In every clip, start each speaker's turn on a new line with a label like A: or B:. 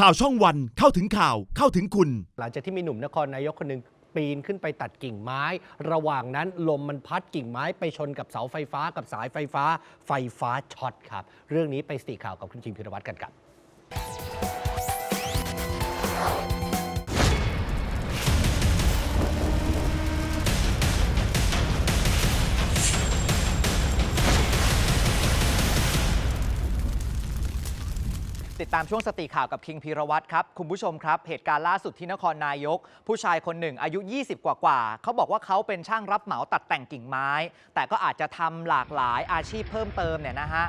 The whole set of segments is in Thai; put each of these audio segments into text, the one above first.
A: ข่าวช่องวันเข้าถึงข่าวเข้าถึงคุณ
B: หลังจากที่มีหนุ่มนครนายกคนหนึ่งปีนขึ้นไปตัดกิ่งไม้ ระหว่างนั้นลมมันพัดกิ่งไม้ไปชนกับเสาไฟฟ้ากับสายไฟฟ้า ไฟฟ้าช็อตครับ เรื่องนี้ไปสติข่าวกับคุณจิมพิรวัตรกันครับ
C: ติดตามช่วงสติข่าวกับคิงพีรวัตรครับ คุณผู้ชมครับ เหตุการณ์ล่าสุดที่นครนายก ผู้ชายคนหนึ่งอายุ 20 กว่ากว่าเขาบอกว่าเขาเป็นช่างรับเหมาตัดแต่งกิ่งไม้ แต่ก็อาจจะทำหลากหลายอาชีพเพิ่มเติมเนี่ยนะฮะ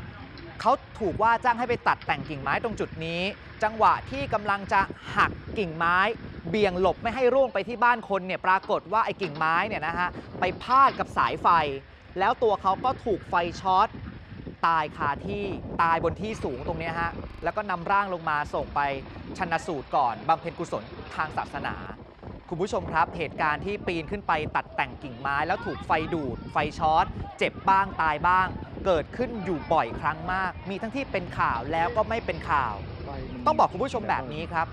C: เขาถูกว่าจ้างให้ไปตัดแต่งกิ่งไม้ตรงจุดนี้ จังหวะที่กำลังจะหักกิ่งไม้ เบี่ยงหลบไม่ให้ร่วงไปที่บ้านคนเนี่ยปรากฏว่าไอ้กิ่งไม้เนี่ยนะฮะไปพาดกับสายไฟ แล้วตัวเขาก็ถูกไฟช็อต ตายคาที่ตายบนที่สูงตรงเนี้ยฮะแล้วก็นำร่างลงมาส่งไปชันสูตรก่อนบำเพ็ญกุศลทางศาสนา คุณผู้ชมครับเหตุการณ์ที่ปีนขึ้นไปตัดแต่งกิ่งไม้ แล้วถูกไฟดูด ไฟช็อตเจ็บบ้างตายบ้าง เกิดขึ้นอยู่บ่อยครั้งมาก มีทั้งที่เป็นข่าวแล้วก็ไม่เป็นข่าว ต้องบอกคุณผู้ชมแบบนี้ครับ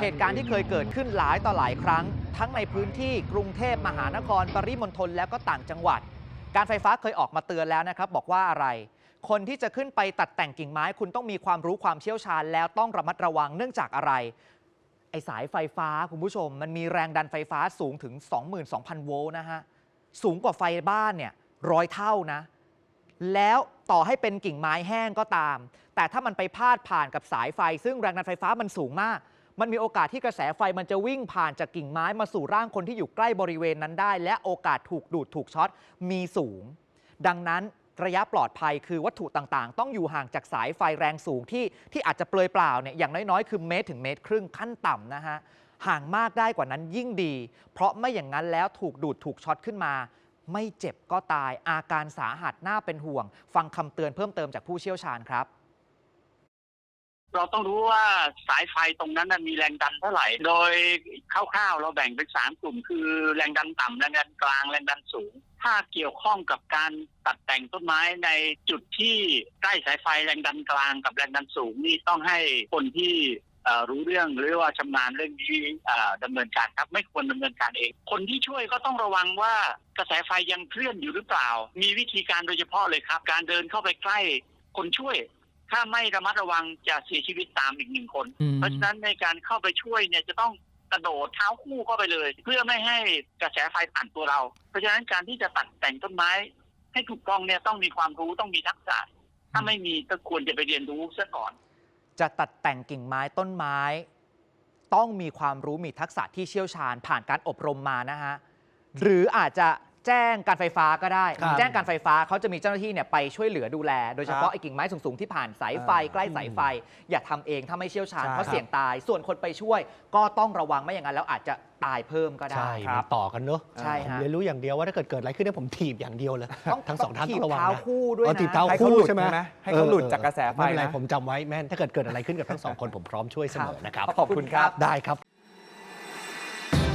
C: เหตุการณ์ที่เคยเกิดขึ้นหลายต่อหลายครั้ง ทั้งในพื้นที่กรุงเทพมหานคร ปริมณฑลแล้วก็ต่างจังหวัด การไฟฟ้าเคยออกมาเตือนแล้วนะครับ บอกว่าอะไร คนที่จะขึ้นไปตัดแต่งกิ่งไม้คุณต้องมีความรู้ความเชี่ยวชาญ แล้วต้องระมัดระวังเนื่องจากอะไร ไอสายไฟฟ้าคุณผู้ชม มันมีแรงดันไฟฟ้าสูงถึง 22,000 โวลต์นะฮะสูงกว่าไฟบ้านเนี่ยร้อยเท่านะ แล้วต่อให้เป็นกิ่งไม้แห้งก็ตาม แต่ถ้ามันไปพาดผ่านกับสายไฟ ซึ่งแรงดันไฟฟ้ามันสูงมาก มันมีโอกาสที่กระแสไฟมันจะวิ่งผ่านจากกิ่งไม้มาสู่ร่างคนที่อยู่ใกล้บริเวณนั้นได้ และโอกาสถูกดูดถูกช็อตมีสูง ดังนั้น ระยะปลอดภัยคือวัตถุต่างๆ ต้องอยู่ห่างจากสายไฟแรงสูงที่ที่อาจจะเปลือยเปล่าเนี่ยอย่างน้อยๆ คือเมตรถึงเมตรครึ่งขั้นต่ำนะฮะห่างมากได้กว่านั้นยิ่งดี เพราะไม่อย่างนั้นแล้วถูกดูดถูกช็อตขึ้นมา ไม่เจ็บก็ตายอาการสาหัสน่าเป็นห่วง ฟังคำเตือนเพิ่มเติมจากผู้เชี่ยวชาญครับ
D: เราต้องรู้ว่าสายไฟตรงนั้นนะมีแรงดันเท่าไหร่ โดยคร่าวๆเราแบ่งเป็นสามกลุ่ม คือแรงดันต่ำแรงดันกลางแรงดันสูง ถ้าเกี่ยวข้องกับการตัดแต่งต้นไม้ในจุดที่ใกล้สายไฟแรงดันกลางกับแรงดันสูงนี่ต้องให้คนที่รู้เรื่องหรือว่าชำนาญเรื่องนี้เอ่อดำเนินการครับไม่ควรดำเนินการเอง คนที่ช่วยก็ต้องระวังว่ากระแสไฟยังเคลื่อนอยู่หรือเปล่า มีวิธีการโดยเฉพาะเลยครับ การเดินเข้าไปใกล้คนช่วย ถ้าไม่ระมัดระวังจะเสียชีวิตตามอีกหนึ่งคน เพราะฉะนั้นในการเข้าไปช่วยเนี่ยจะต้องกระโดดเท้าคู่เข้าไปเลย เพื่อไม่ให้กระแสไฟผ่านตัวเรา เพราะฉะนั้นการที่จะตัดแต่งต้นไม้ ให้ถูกต้องเนี่ยต้องมีความรู้ต้องมีทักษะ ถ้าไม่มีก็ควรจะไปเรียนรู้ซะก่อน
C: จะตัดแต่งกิ่งไม้ต้นไม้ ต้องมีความรู้มีทักษะที่เชี่ยวชาญผ่านการอบรมมานะฮะหรืออาจจะ แจ้งการไฟฟ้าก็ได้
B: ครับ
C: แจ้งการไฟฟ้าเขาจะมีเจ้าหน้าที่เนี่ยไปช่วยเหลือดูแล โดยเฉ
B: ครั
C: พาะ
B: บ
C: ไอ้กิ่งไม้สูงๆที่ผ่านสายไฟ
B: อ่า
C: ใกล้สายไฟ อย่าทำเองถ้าไม่เชี่ยวชาญ
B: ใช่
C: เพราะเสี่ยงตาย ส่วนคนไปช่วยก็ต้องระวังไม่อย่างนั้นแล้วอาจจะตายเพิ่มก็ได้
B: ใช่
C: ค
B: มั
C: รั
B: น
C: บ
B: ต่อกันเนอะ
C: ใช่
B: ผม
C: ฮะ
B: เรียนรู้อย่างเดียวว่าถ้าเกิดเกิดอะไรขึ้นเนี่ยผมถีบอย่างเดียวเลย
C: ต้อง
B: ทั้งสองท่าน
C: ถี
B: ต้อบงระวัง
C: เท้า
B: นะ
C: คู่ด้วย
B: เออถีบ
C: นะ
B: เท้า
E: ให้เขา
B: คู่
E: หลุด
B: ใช่ไหม
E: ใช่ไหมให้เขาหลุด
B: ออ
E: จากกระแสไฟ
B: ไม่เป็นไร
E: นะ
B: ผมจำไว้แม่นถ้าเกิดเกิดอะไรขึ้นกับทั้งสองคนผมพร้อมช่วยเสมอนะครับ
E: ขอบคุณครับ
B: ได้ครับ